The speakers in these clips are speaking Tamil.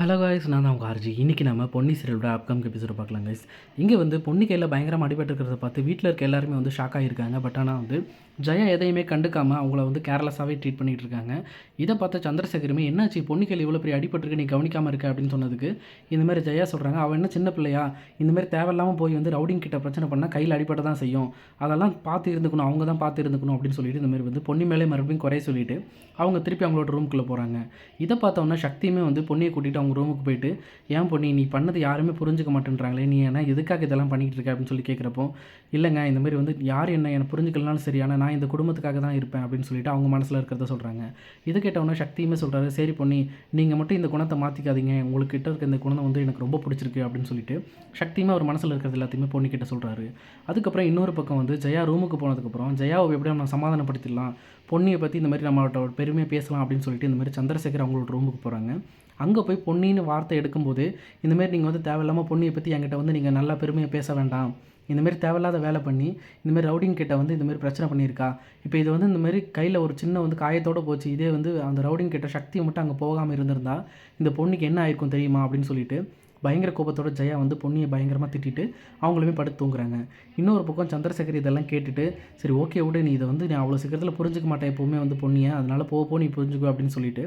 ஹலோ காய்ஸ் நான் தான் உங்கள் ஆர்ஜி இன்றைக்கி நம்ம பொன்னி சீரியலோட அப்கம் எபிசோட பார்க்கலாம் கைஸ் இங்கே வந்து பொன்னி கையில் பயங்கரமாக அடிபட்டுருக்கிறத பார்த்து வீட்டில் இருக்க எல்லாருமே வந்து ஷாக் ஆகியிருக்காங்க பட் ஆனால் வந்து ஜெயா எதையுமே கண்டுக்காமல் அவங்கள வந்து கேர்லெஸ்ஸாகவே ட்ரீட் பண்ணிகிட்டு இருக்காங்க. இதை பார்த்த சந்திரசேகருமே என்னாச்சு? பொன்னிக்கல் இவ்வளோ பெரிய அடிபட்டிருக்கு நீ கவனிக்காமல் இருக்க அப்படின்னு சொன்னதுக்கு இந்த மாதிரி ஜெயா சொல்கிறாங்க அவள் என்ன சின்ன பிள்ளையா? இந்த மாதிரி தேவையில்லாமல் போய் வந்து ரவுடிங் கிட்ட பிரச்சனை பண்ணால் கையில் அடிபட்ட தான் செய்யும். அதெல்லாம் பார்த்து இருந்துக்கணும் அவங்க தான் பார்த்து இருந்துக்கணும் அப்படின்னு சொல்லிட்டு இந்த மாதிரி வந்து பொன்னி மேலே மறுபடியும் குறைய சொல்லிட்டு அவங்க திருப்பி அவங்களோட ரூமுக்குள்ளே போகிறாங்க இதை பார்த்தோன்னா சக்தியுமே வந்து பொன்னியை கூட்டிகிட்டு அவங்க ரூமுக்கு போயிட்டு ஏன் பொன்னி நீ பண்ணது யாருமே புரிஞ்சுக்க மாட்டேன்றாங்களே நீ ஏன்னா எதுக்காக இதெல்லாம் பண்ணிக்கிட்டு இருக்க? அப்படின்னு சொல்லி கேட்குறப்போ இல்லைங்க இந்த மாதிரி வந்து யார் என்ன என்னை புரிஞ்சுக்கலனாலும் சரியான நான் நான் இந்த குடும்பத்துக்காக தான் இருப்பேன் அப்படின்னு சொல்லிட்டு அவங்க மனசில் இருக்கிறத சொல்கிறாங்க இது கேட்டவொன்னே சக்தியுமே சொல்கிறாரு சரி பொன்னி நீங்கள் மட்டும் இந்த குணத்தை மாற்றிக்காதீங்க உங்களுக்கு கிட்ட இருக்க இந்த குணம் வந்து எனக்கு ரொம்ப பிடிச்சிருக்கு அப்படின்னு சொல்லிட்டு சக்தியுமே அவர் மனசில் இருக்கிறது எல்லாத்தையுமே பொண்ணு கிட்ட சொல்கிறாரு அதுக்கப்புறம் இன்னொரு பக்கம் வந்து ஜெயா ரூமுக்கு போனதுக்கப்புறம் ஜெயாவை எப்படி நம்ம சமாதானப்படுத்திடலாம்? பொன்னியை பற்றி இந்த மாதிரி நம்மளோட பெருமையாக பேசலாம் அப்படின்னு சொல்லிட்டு இந்த மாதிரி சந்திரசேகர் அவங்களோட ரூமுக்கு போகிறாங்க அங்கே போய் பொன்னின்னு வார்த்தை எடுக்கும்போது இந்தமாரி நீங்கள் வந்து தேவையில்லாமல் பொன்னியை பற்றி என்கிட்ட வந்து நீங்கள் நல்லா பெருமையாக பேச வேண்டாம். இந்தமாரி தேவையில்லாத வேலை பண்ணி இந்தமாரி ரவுடிங் கிட்ட வந்து இந்தமாரி பிரச்சனை பண்ணியிருக்கா. இப்போ இது வந்து இந்தமாரி கையில் ஒரு சின்ன வந்து காயத்தோடு போச்சு. இதே வந்து அந்த ரவுடிங் கிட்ட சக்தியை மட்டும் அங்கே போகாமல் இருந்திருந்தா இந்த பொண்ணுக்கு என்ன ஆயிருக்கும் தெரியுமா? அப்படின்னு சொல்லிட்டு பயங்கர கோபத்தோட ஜெயா வந்து பொண்ணியை பயங்கரமாக திட்டிட்டு அவங்களுமே படுத்து தூங்குறாங்க. இன்னொரு பக்கம் சந்திரசேகர் இதெல்லாம் கேட்டுட்டு சரி ஓகே விடு. நீ இதை வந்து நீ அவ்வளோ சீக்கிரத்தில் புரிஞ்சுக்க மாட்டேன் எப்போவுமே வந்து பொண்ணியை. அதனால் போ போ நீ புரிஞ்சுக்கோ அப்படின்னு சொல்லிட்டு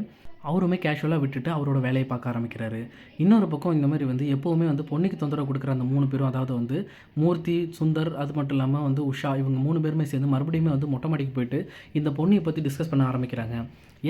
அவருமே கேஷுவலாக விட்டுட்டு அவரோட வேலையை பார்க்க ஆரம்பிக்கிறாரு. இன்னொரு பக்கம் இந்த மாதிரி வந்து எப்போவுமே வந்து பொண்ணுக்கு தொந்தரவு கொடுக்குற அந்த மூணு பேரும் அதாவது வந்து மூர்த்தி சுந்தர் அது மட்டும் இல்லாமல் வந்து உஷா இவங்க மூணு பேருமே சேர்ந்து மறுபடியுமே வந்து மொட்டை மாடிக்கு போயிட்டு இந்த பொண்ணியை பற்றி டிஸ்கஸ் பண்ண ஆரம்பிக்கிறாங்க.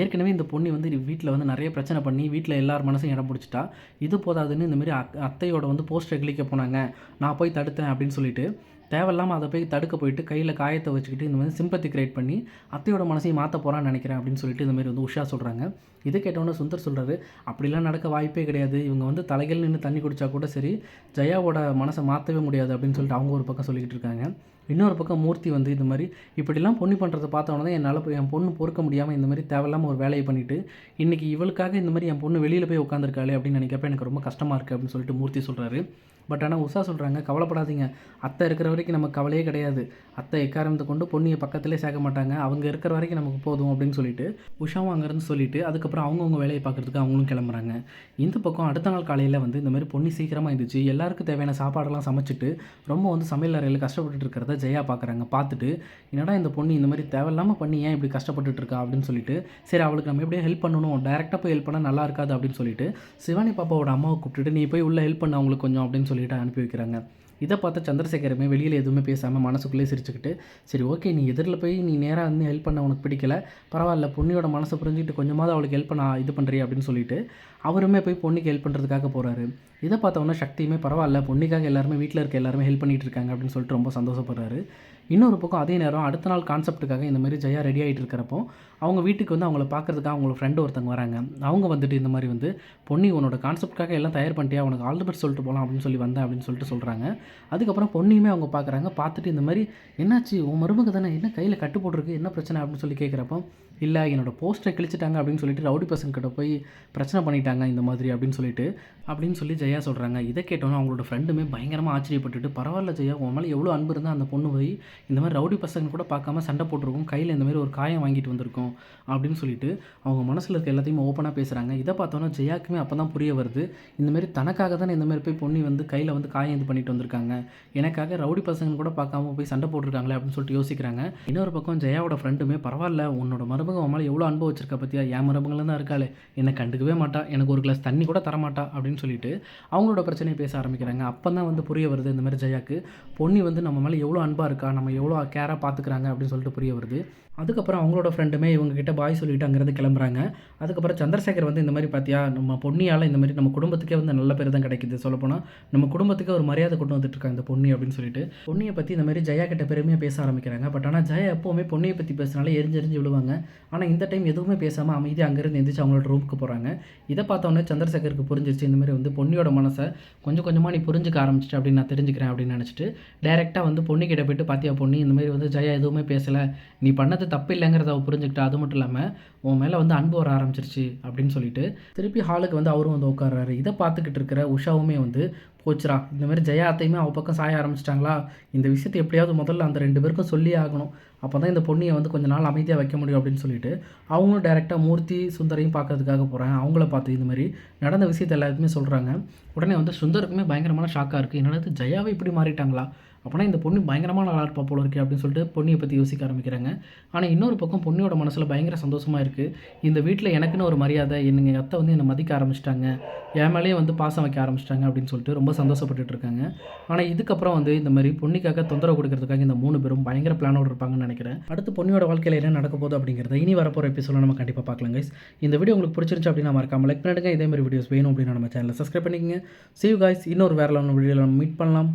ஏற்கனவே இந்த பொண்ணு வந்து வீட்டில் வந்து நிறைய பிரச்சனை பண்ணி வீட்டில் எல்லார் மனசையும் இடம் பிடிச்சிட்டா இது போதாதுன்னு இந்தமாரி அத்தையோட வந்து போஸ்டர் கிளிக்க போனாங்க. நான் போய் தடுத்தேன் அப்படின்னு சொல்லிட்டு தேவையில்லாமல் அதை போய் தடுக்க போயிட்டு கையில் காயத்தை வச்சுக்கிட்டு இந்த மாதிரி சிம்பத்தி கிரியேட் பண்ணி அத்தையோட மனசையும் மாற்ற போகிறான்னு நினைக்கிறேன் அப்படின்னு சொல்லிட்டு இந்த மாதிரி வந்து உஷா சொல்கிறாங்க இதை கேட்டோன்னே சுந்தர் சொல்கிறாரு அப்படிலாம் நடக்க வாய்ப்பே கிடையாது. இவங்க வந்து தலைகள் நின்று தண்ணி குடித்தா கூட சரி ஜெயாவோட மனசை மாற்றவே முடியாது. அப்படின்னு சொல்லிட்டு அவங்க ஒரு பக்கம் சொல்லிக்கிட்டு இருக்காங்க. இன்னொரு பக்கம் மூர்த்தி வந்து இந்த மாதிரி இப்படிலாம் பொண்ணு பண்ணுறதை பார்த்தவொன்னே தான் என்னால் என் பொண்ணு பொறுக்க முடியாமல் இந்த மாதிரி தேவையில்லாமல் ஒரு வேலையை பண்ணிவிட்டு இன்றைக்கி இவளுக்காக இந்த மாதிரி என் பொண்ணு வெளியில் போய் உட்காந்துருக்காளே அப்படின்னு நினைக்கிறப்ப எனக்கு ரொம்ப கஷ்டமாக இருக்குது அப்படின்னு சொல்லிட்டு மூர்த்தி சொல்கிறாரு பட் ஆனால் உஷா சொல்கிறாங்க கவலைப்படாதீங்க. அத்தை இருக்கிற வரைக்கும் நமக்கு கவலையே கிடையாது. அத்தை எக்காரணத்தை கொண்டு பொண்ணியை பக்கத்துலேயே சேர்க்க மாட்டாங்க. அவங்க இருக்கிற வரைக்கும் நமக்கு போதும் அப்படின்னு சொல்லிட்டு உஷாவும் அங்கேருந்து சொல்லிவிட்டு அதுக்கப்புறம் அவங்கவுங்க வேலையை பார்க்குறதுக்கு அவங்களும் கிளம்புறாங்க. இந்த பக்கம் அடுத்த நாள் காலையில் வந்து இந்த மாதிரி பொண்ணு சீக்கிரமாக இருந்துச்சு எல்லாருக்கும் தேவையான சாப்பாடெல்லாம் சமைச்சிட்டு ரொம்ப வந்து சமையல் அறையில் கஷ்டப்பட்டுட்டு இருக்கிறத ஜெயா பார்க்குறாங்க பார்த்துட்டு என்னடா இந்த பொண்ணு இந்த மாதிரி தேவையில்லாமல் பண்ணி ஏன் இப்படி கஷ்டப்பட்டுட்டு இருக்கா அப்படின்னு சொல்லிட்டு சரி அவளுக்கு நம்ம எப்படியும் ஹெல்ப் பண்ணணும். டேரெக்டாக போய் ஹெல்ப் பண்ணால் நல்லா இருக்காது. அப்படின்னு சொல்லிட்டு சிவானி பாப்பாவோட அம்மாவை கூப்பிட்டுட்டு நீ போய் உள்ளே ஹெல்ப் பண்ண அவங்களுக்கு கொஞ்சம் அப்படின்னு சொல்லிட்டு அனுப்பி வைக்கிறாங்க. இதை பார்த்த சந்திரசேகரமே வெளியில் எதுவுமே பேசாமல் மனசுக்குள்ளே சிரிச்சுக்கிட்டு சரி ஓகே நீ எதிரில் போய் நீ நேராக வந்து ஹெல்ப் பண்ண உனக்கு பிடிக்கல. பரவாயில்ல பொண்ணியோட மனசை புரிஞ்சுக்கிட்டு கொஞ்சமாவது அவளுக்கு ஹெல்ப் பண்ண இது பண்ணுறிய அப்படின்னு சொல்லிட்டு அவருமே போய் பொண்ணுக்கு ஹெல்ப் பண்ணுறதுக்காக போகிறாரு இதை பார்த்தவொன்னே சக்தியுமே பரவாயில்ல. பொண்ணுக்காக எல்லாருமே வீட்டில் இருக்க எல்லாருமே ஹெல்ப் பண்ணிகிட்டு இருக்காங்க அப்படின்னு சொல்லிட்டு ரொம்ப சந்தோஷப்படுறாரு. இன்னொரு பக்கம் அதே நேரம் அடுத்த நாள் கான்செப்ட்டுக்காக இந்த மாதிரி ஜெயா ரெடி ஆகிட்டு இருக்கிறப்போ அவங்க வீட்டுக்கு வந்து அவங்கள பார்க்குறதுக்காக அவங்களோட ஃப்ரெண்டு ஒருத்தங்க வராங்க. அவங்க வந்துட்டு இந்த மாதிரி வந்து பொன்னி உன்னோட கான்செப்ட்காக எல்லாம் தயார் பண்ணிட்டியா? உனக்கு ஆல் தி பெஸ்ட் சொல்லிட்டு போகலாம் அப்படின்னு சொல்லி வந்தேன் அப்படின்னு சொல்லிட்டு சொல்கிறாங்க அதுக்கப்புறம் பொண்ணியுமே அவங்க பார்க்குறாங்க. பார்த்துட்டு இந்த மாதிரி என்னாச்சு? உன் மருமக தானே என்ன கையில் கட்டு போட்டிருக்கு? என்ன பிரச்சனை? அப்படின்னு சொல்லி கேட்குறப்போ இல்லை என்னோட போஸ்டரை கிழிச்சிட்டாங்க அப்படின்னு சொல்லிட்டு ரவுடி பசங்க கிட்ட போய் பிரச்சனை பண்ணிட்டாங்க இந்த மாதிரி அப்படின்னு சொல்லிட்டு. அப்படின்னு சொல்லி ஜெயா சொல்கிறாங்க இதை கேட்டோன்னே அவங்களோட ஃப்ரெண்டுமே பயங்கரமாக ஆச்சரியப்பட்டுட்டு பரவாயில்ல ஜெயா உன் மேலே எவ்வளோ அன்பு இருந்தால் அந்த பொண்ணு போய் இந்த மாதிரி ரவுடி பசங்க கூட பார்க்காம சண்டை போட்டிருக்கும் கையில் இந்த மாதிரி ஒரு காயம் வாங்கிட்டு வந்திருக்கோம் அப்படின்னு சொல்லிட்டு அவங்க மனசில் இருக்க எல்லாத்தையுமே ஓப்பனாக பேசுகிறாங்க இதை பார்த்தோன்னா ஜெயாக்குமே அப்போ தான் புரிய வருது இந்தமாரி தனக்காக தானே இந்தமாரி போய் பொண்ணி வந்து கையில் வந்து காயம் இது பண்ணிட்டு வந்திருக்காங்க. எனக்காக ரவுடி பசங்க கூட பார்க்காம போய் சண்டை போட்டிருக்காங்களே அப்படின்னு சொல்லிட்டு யோசிக்கிறாங்க. இன்னொரு பக்கம் ஜெயாவோட ஃப்ரெண்டுமே பரவாயில்ல உன்னோட மறு உன் மேலே எவ்வளோ அன்பு வச்சிருக்க பற்றியா என் மருமகளும் தான் இருக்காளே. என்னை கண்டுக்கவே மாட்டா. எனக்கு ஒரு கிளாஸ் தண்ணி கூட தரமாட்டா அப்படின்னு சொல்லிட்டு அவங்களோட பிரச்சனையை பேச ஆரம்பிக்கிறாங்க. அப்போ தான் வந்து புரிய வருது இந்த மாதிரி ஜெயாக்கு. பொன்னி வந்து நம்ம மேலே எவ்வளோ அன்பாக இருக்கா? நம்ம எவ்வளோ கேராக பார்த்துக்கிறாங்க அப்படின்னு சொல்லிட்டு புரிய வருது. அதுக்கப்புறம் அவங்களோட ஃப்ரெண்டுமே இவங்ககிட்ட பாய் சொல்லிட்டு அங்கேருந்து கிளம்புறாங்க. அதுக்கப்புறம் சந்திரசேகர் வந்து இந்த மாதிரி பார்த்தியா நம்ம பொன்னியால் இந்த மாதிரி நம்ம குடும்பத்துக்கே வந்து நல்ல பேர் தான் கிடைக்குது. சொல்லப்போனால் நம்ம குடும்பத்துக்கு ஒரு மரியாதை கொண்டு வந்துட்டுருக்காங்க இந்த பொன்னி அப்படின்னு சொல்லிட்டு. பொன்னியை பற்றி இந்த மாதிரி ஜெயா கிட்ட பெருமையாக பேச ஆரம்பிக்கிறாங்க. பட் ஆனால் ஜெயா எப்போவுமே பொன்னியை பற்றி பேசினாலே எரிஞ்சு எரிஞ்சு விழுவாங்க. ஆனால் இந்த டைம் எதுவுமே பேசாமல் அமைதி அங்கேருந்து எந்திரிச்சு அவங்களோட ரூமுக்கு போகிறாங்க இதை பார்த்தோன்னே சந்திரசேகருக்கு புரிஞ்சிருச்சு இந்த மாதிரி வந்து பொன்னியோட மனசை கொஞ்சம் கொஞ்சமாக நீ புரிஞ்சுக்க ஆரம்பிச்சிட்டு அப்படின்னு நான் தெரிஞ்சுக்கிறேன் அப்படின்னு நினச்சிட்டு டேரெக்டாக வந்து பொண்ணுக்கிட்ட போயிட்டு பார்த்தியா பொண்ணு இந்த மாதிரி வந்து ஜெயா எதுவுமே பேசலை. நீ பண்ணது தப்பு இல்லைங்கிறத அவள் புரிஞ்சுக்கிட்டா. அது மட்டும் இல்லாமல் உன் மேலே வந்து அன்பு வர ஆரம்பிச்சிருச்சு அப்படின்னு சொல்லிட்டு திருப்பி ஹாலுக்கு வந்து அவரும் வந்து உட்கார்றாரு. இதை பார்த்துக்கிட்டு இருக்கிற உஷாவுமே வந்து போச்சுரா இந்த மாதிரி ஜெயா அத்தையுமே அவ பக்கம் சாய ஆரம்பிச்சிட்டாங்களா? இந்த விஷயத்தை எப்படியாவது முதல்ல அந்த ரெண்டு பேருக்கும் சொல்லியே ஆகணும். அப்போ தான் இந்த பொண்ணியை வந்து கொஞ்ச நாள் அமைதியாக வைக்க முடியும் அப்படின்னு சொல்லிட்டு அவங்களும் டேரெக்டாக மூர்த்தி சுந்தரையும் பார்க்கறதுக்காக போகிறாங்க அவங்கள பார்த்து இந்த மாதிரி நடந்த விஷயத்தை எல்லாத்துக்குமே சொல்கிறாங்க உடனே வந்து சுந்தருக்குமே பயங்கரமான ஷாக்காக இருக்குது என்னது ஜெயாவை இப்படி மாறிட்டாங்களா? அப்போனா இந்த பொண்ணு பயங்கரமான நல்லா இருப்பா போல இருக்கே அப்படின்னு சொல்லிட்டு பொண்ணியை பற்றி யோசிக்க ஆரம்பிக்கிறாங்க. ஆனால் இன்னொரு பக்கம் பொண்ணியோட மனசில் பயங்கர சந்தோஷமாக இருக்குது இந்த வீட்டில் எனக்குன்னு ஒரு மரியாதை என்னங்க அத்தை வந்து என்னை மதிக்க ஆரம்பிச்சிட்டாங்க. என் மேலேயே வந்து பாசம் வைக்க ஆரம்பிச்சிட்டாங்க அப்படின்னு சொல்லிட்டு ரொம்ப சந்தோஷப்பட்டுட்டு இருக்காங்க. ஆனால் இதுக்கப்புறம் வந்து இந்த மாதிரி பொண்ணிக்காக தொந்தரவு கொடுக்கறதுக்காக இந்த மூணு பேரும் பயங்கர பிளானோடு இருப்பாங்கன்னு நினைக்கிறேன். அடுத்து பொண்ணியோட வாழ்க்கையில் என்ன நடக்க போகுது அப்படிங்கிறத இனி வரப்போகிற எபிசோட நம்ம கண்டிப்பாக பார்க்கலாம் கைஸ் இந்த வீடியோ உங்களுக்கு பிடிச்சிருந்துச்சு அப்படின்னா மறக்காம லைக் பண்ணிடுங்க இதே மாதிரி வீடியோஸ் வேணும் அப்படின்னா நம்ம சேனலை சப்ஸ்கிரைப் பண்ணிக்கங்க. சீவ் காய்ஸ் இன்னொரு வேற வீடியோவில் நம்ம மீட் பண்ணலாம்.